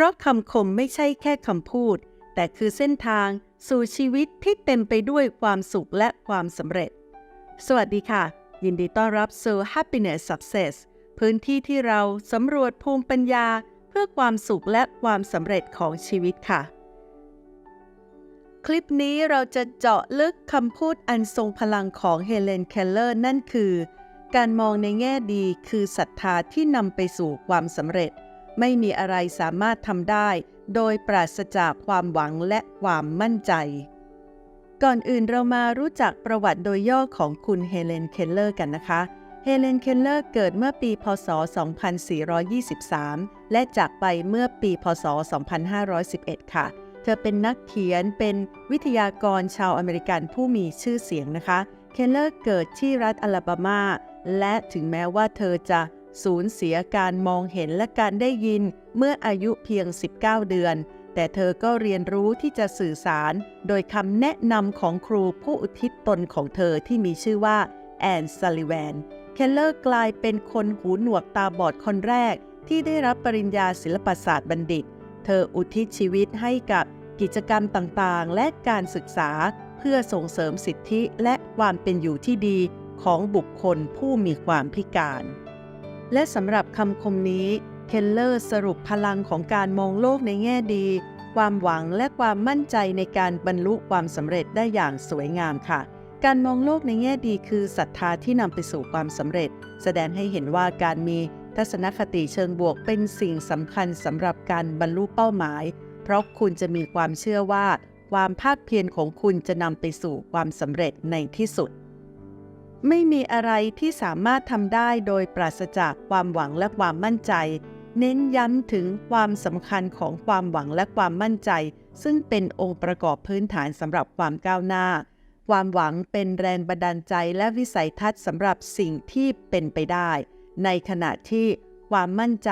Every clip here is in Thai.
ราะคำคมไม่ใช่แค่คำพูด แต่คือเส้นทางสู่ชีวิตที่เต็มไปด้วยความสุขและความสำเร็จ สวัสดีค่ะ ยินดีต้อนรับสู่ Happiness Success พื้นที่ที่เราสำรวจภูมิปัญญา เพื่อความสุขและความสำเร็จของชีวิตค่ะ คลิปนี้เราจะเจาะลึกคำพูดอันทรงพลังของเฮเลนเคลเลอร์นั่นคือ การมองในแง่ดีคือศรัทธาที่นำไปสู่ความสำเร็จ ไม่มีอะไรสามารถทำได้ โดยปราศจากความหวังและความมั่นใจ ก่อนอื่นเรามารู้จักประวัติโดยย่อของคุณเฮเลน เคลเลอร์กันนะคะ เฮเลน เคลเลอร์เกิดเมื่อปี พศ 2423 และจากไปเมื่อปี พศ 2511 ค่ะ เธอเป็นนักเขียนเป็นวิทยากรชาวอเมริกันผู้มีชื่อเสียงนะคะ เคลเลอร์เกิดที่รัฐอลาบามา และถึงแม้ว่าเธอจะ สูญเสียการมองเห็นและการได้ยินเมื่ออายุเพียง 19 เดือน แต่เธอก็เรียนรู้ที่จะสื่อสาร โดยคำแนะนำของครูผู้อุทิศตนของเธอที่มีชื่อว่าแอนซัลลิแวนเคลเลอร์กลายเป็นคนหูหนวกตาบอดคนแรก ที่ได้รับปริญญาศิลปศาสตร์บัณฑิต เธออุทิศชีวิตให้กับกิจกรรมต่างๆ และการศึกษาเพื่อส่งเสริมสิทธิและความเป็นอยู่ที่ดีของบุคคลผู้มีความพิการ และสำหรับคำคมนี้ เคลเลอร์สรุปพลังของการมองโลกในแง่ดี ความหวังและความมั่นใจในการบรรลุความสำเร็จได้อย่างสวยงามค่ะ การมองโลกในแง่ดีคือศรัทธาที่นำไปสู่ความสำเร็จ แสดงให้เห็นว่าการมีทัศนคติเชิงบวกเป็นสิ่งสำคัญสำหรับการบรรลุเป้าหมาย เพราะคุณจะมีความเชื่อว่า ความภาคเพียรของคุณจะนำไปสู่ความสำเร็จในที่สุด ไม่มีอะไรที่สามารถทำได้โดยปราศจากความหวังและความมั่นใจ เน้นย้ำถึงความสำคัญของความหวังและความมั่นใจ ซึ่งเป็นองค์ประกอบพื้นฐานสำหรับความก้าวหน้า ความหวังเป็นแรงบันดาลใจและวิสัยทัศน์สำหรับสิ่งที่เป็นไปได้ ในขณะที่ความมั่นใจ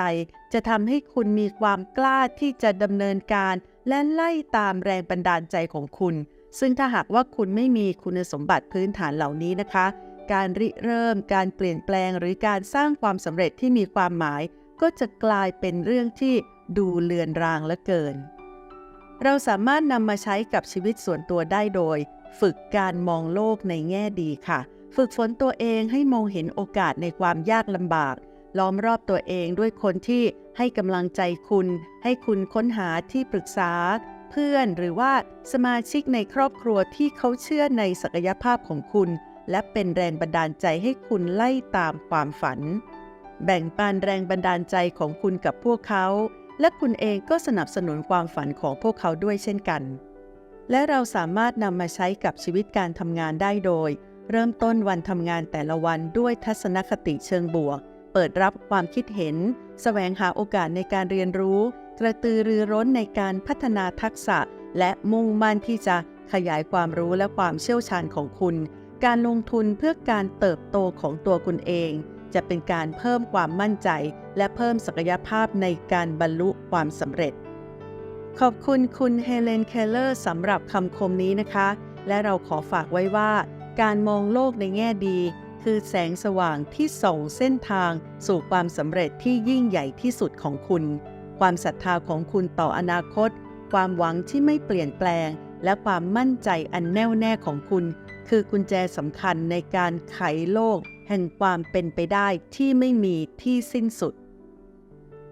จะทำให้คุณมีความกล้าที่จะดำเนินการ และไล่ตามแรงบันดาลใจของคุณ ซึ่งถ้าหากว่าคุณไม่มีคุณสมบัติพื้นฐานเหล่านี้นะคะ การริเริ่ม การเปลี่ยนแปลงหรือการสร้างความสำเร็จที่มีความหมาย ก็จะกลายเป็นเรื่องที่ดูเลือนรางเหลือเกิน เราสามารถนำมาใช้กับชีวิตส่วนตัวได้โดย ฝึกการมองโลกในแง่ดีค่ะ ฝึกฝนตัวเองให้มองเห็นโอกาสในความยากลำบาก ล้อมรอบตัวเองด้วยคนที่ให้กำลังใจคุณ ให้คุณค้นหาที่ปรึกษา เพื่อนหรือว่าสมาชิกในครอบครัวที่เขาเชื่อในศักยภาพของคุณ และเป็นแรงบันดาลใจให้คุณไล่ตามความฝัน แบ่งปันแรงบันดาลใจของคุณกับพวกเขา และคุณเองก็สนับสนุนความฝันของพวกเขาด้วยเช่นกัน และเราสามารถนำมาใช้กับชีวิตการทำงานได้โดย เริ่มต้นวันทำงานแต่ละวันด้วยทัศนคติเชิงบวก เปิดรับความคิดเห็น แสวงหาโอกาสในการเรียนรู้ กระตือรือร้นในการพัฒนาทักษะ และมุ่งมั่นที่จะขยายความรู้และความเชี่ยวชาญของคุณ การลงทุนเพื่อการเติบโตของตัวคุณเอง จะเป็นการเพิ่มความมั่นใจ และเพิ่มศักยภาพในการบรรลุความสำเร็จ ขอบคุณคุณเฮเลน เคลเลอร์สำหรับคำคมนี้นะคะ และเราขอฝากไว้ว่า การมองโลกในแง่ดี คือแสงสว่างที่ส่องเส้นทาง สู่ความสำเร็จที่ยิ่งใหญ่ที่สุดของคุณ ความศรัทธาของคุณต่ออนาคต ความหวังที่ไม่เปลี่ยนแปลง และความมั่นใจอันแน่วแน่ของคุณ คือกุญแจสำคัญในการไขโลก แห่งความเป็นไปได้ที่ไม่มีที่สิ้นสุด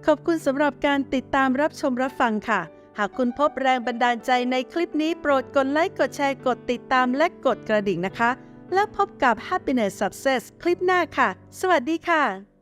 ขอบคุณสำหรับการติดตามรับชมรับฟังค่ะ หากคุณพบแรงบันดาลใจในคลิปนี้โปรดกดไลค์กดแชร์กดติดตามและกดกระดิ่งนะคะ แล้วพบกับ Happiness Success คลิปหน้าค่ะ สวัสดีค่ะ